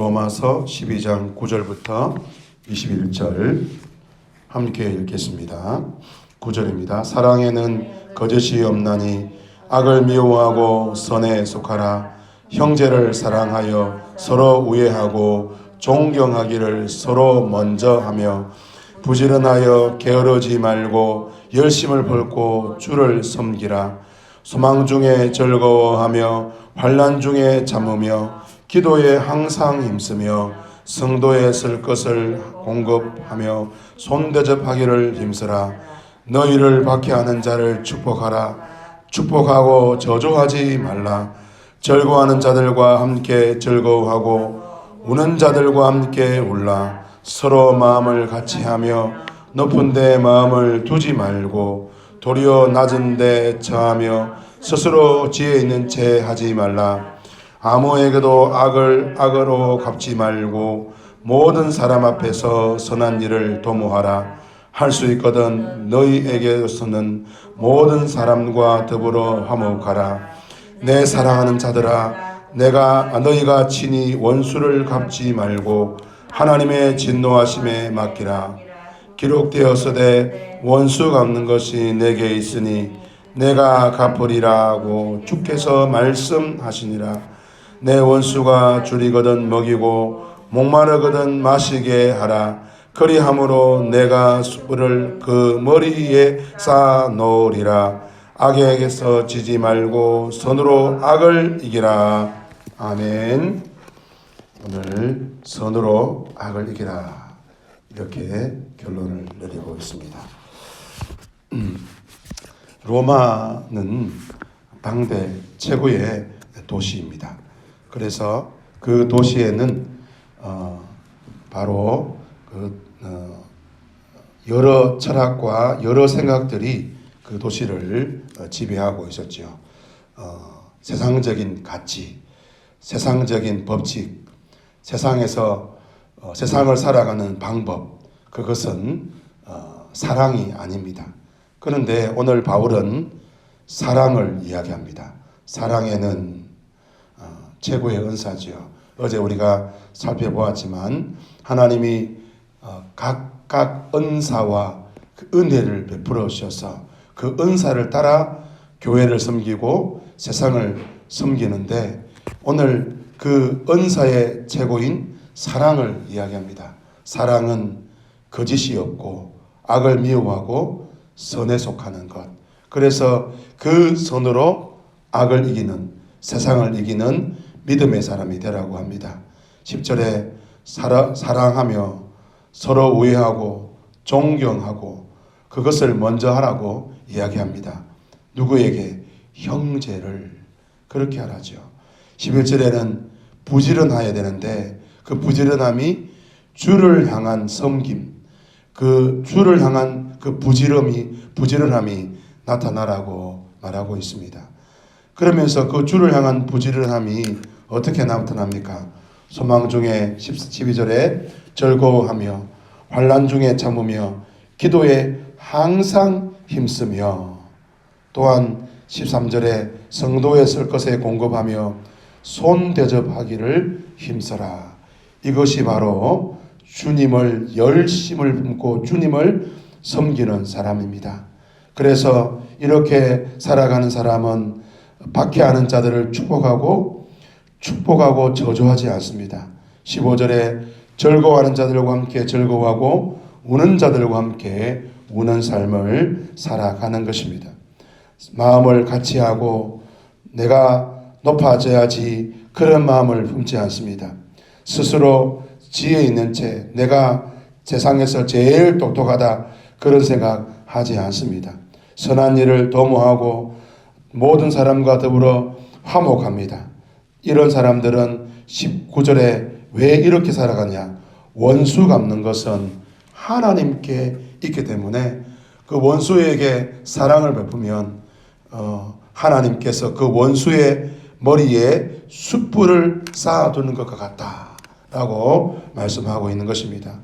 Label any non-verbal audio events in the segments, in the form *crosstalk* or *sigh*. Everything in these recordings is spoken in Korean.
로마서 12장 9절부터 21절 함께 읽겠습니다. 9절입니다. 사랑에는 거짓이 없나니 악을 미워하고 선에 속하라 형제를 사랑하여 서로 우애하고 존경하기를 서로 먼저 하며 부지런하여 게으르지 말고 열심을 벌고 주를 섬기라 소망 중에 즐거워하며 환난 중에 참으며 기도에 항상 힘쓰며 성도에 쓸 것을 공급하며 손대접하기를 힘쓰라. 너희를 박해하는 자를 축복하라. 축복하고 저주하지 말라. 즐거워하는 자들과 함께 즐거워하고 우는 자들과 함께 울라. 서로 마음을 같이 하며 높은 데 마음을 두지 말고 도리어 낮은 데 처하며 스스로 지혜 있는 채 하지 말라 아무에게도 악을 악으로 갚지 말고 모든 사람 앞에서 선한 일을 도모하라. 할 수 있거든 너희에게서는 모든 사람과 더불어 화목하라. 내 사랑하는 자들아 내가 너희가 친히 원수를 갚지 말고 하나님의 진노하심에 맡기라. 기록되었으되 원수 갚는 것이 내게 있으니 내가 갚으리라고 주께서 말씀하시니라 내 원수가 줄이거든 먹이고 목마르거든 마시게 하라. 그리함으로 내가 숯불을 그 머리에 쌓아 놓으리라. 악에게서 지지 말고 선으로 악을 이기라. 아멘. 오늘 선으로 악을 이기라. 이렇게 결론을 내리고 있습니다. 음, *clears throat* 로마는 당대 최고의 도시입니다 그래서 그 도시에는 어, 바로 그 어, 여러 철학과 여러 생각들이 그 도시를 어, 지배하고 있었죠. 어, 세상적인 가치, 세상적인 법칙, 세상에서 어, 세상을 살아가는 방법, 그것은 어, 사랑이 아닙니다. 그런데 오늘 바울은 사랑을 이야기합니다. 사랑에는 어, 최고의 은사지요. 어제 우리가 살펴보았지만 하나님이 어, 각각 은사와 그 은혜를 베풀어 주셔서 그 은사를 따라 교회를 섬기고 세상을 섬기는데 오늘 그 은사의 최고인 사랑을 이야기합니다. 사랑은 거짓이 없고 악을 미워하고 선에 속하는 것. 그래서 그 선으로 악을 이기는 세상을 이기는 믿음의 사람이 되라고 합니다. 10절에 사랑, 사랑하며 서로 우애하고 존경하고 그것을 먼저 하라고 이야기합니다. 누구에게? 형제를 그렇게 하라죠. 11절에는 부지런하야 되는데 그 부지런함이 주를 향한 섬김, 그 주를 향한 그 부지런함이 부지런함이 나타나라고 말하고 있습니다. 그러면서 그 주를 향한 부지런함이 어떻게 나타납니까? 소망 중에 12절에 즐거워하며 환란 중에 참으며 기도에 항상 힘쓰며 또한 13절에 성도에 쓸 것에 공급하며 손 대접하기를 힘써라. 이것이 바로 주님을 열심을 품고 주님을 섬기는 사람입니다. 그래서 이렇게 살아가는 사람은 박해하는 자들을 축복하고 축복하고 저주하지 않습니다. 15절에 즐거워하는 자들과 함께 즐거워하고 우는 자들과 함께 우는 삶을 살아가는 것입니다. 마음을 같이 하고 내가 높아져야지 그런 마음을 품지 않습니다. 스스로 지혜 있는 채 내가 세상에서 제일 똑똑하다 그런 생각 하지 않습니다. 선한 일을 도모하고 모든 사람과 더불어 화목합니다. 이런 사람들은 19절에 왜 이렇게 살아가냐? 원수 갚는 것은 하나님께 있기 때문에 그 원수에게 사랑을 베푸면 어, 하나님께서 그 원수의 머리에 숯불을 쌓아두는 것과 같다라고 말씀하고 있는 것입니다.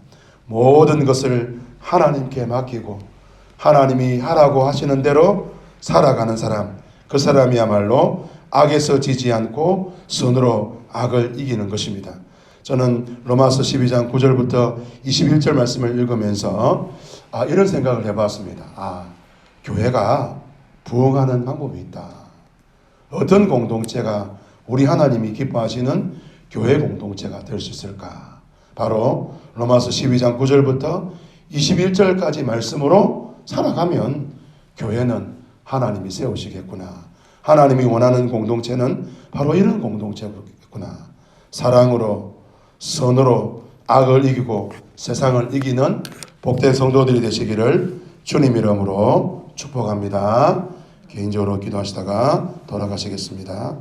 모든 것을 하나님께 맡기고 하나님이 하라고 하시는 대로 살아가는 사람, 그 사람이야말로 악에서 지지 않고 선으로 악을 이기는 것입니다. 저는 로마서 12장 9절부터 21절 말씀을 읽으면서 아, 이런 생각을 해봤습니다. 아, 교회가 부흥하는 방법이 있다. 어떤 공동체가 우리 하나님이 기뻐하시는 교회 공동체가 될 수 있을까? 바로 로마서 12장 9절부터 21절까지 말씀으로 살아가면 교회는 하나님이 세우시겠구나. 하나님이 원하는 공동체는 바로 이런 공동체겠구나. 사랑으로, 선으로 악을 이기고 세상을 이기는 복된 성도들이 되시기를 주님 이름으로 축복합니다. 개인적으로 기도하시다가 돌아가시겠습니다.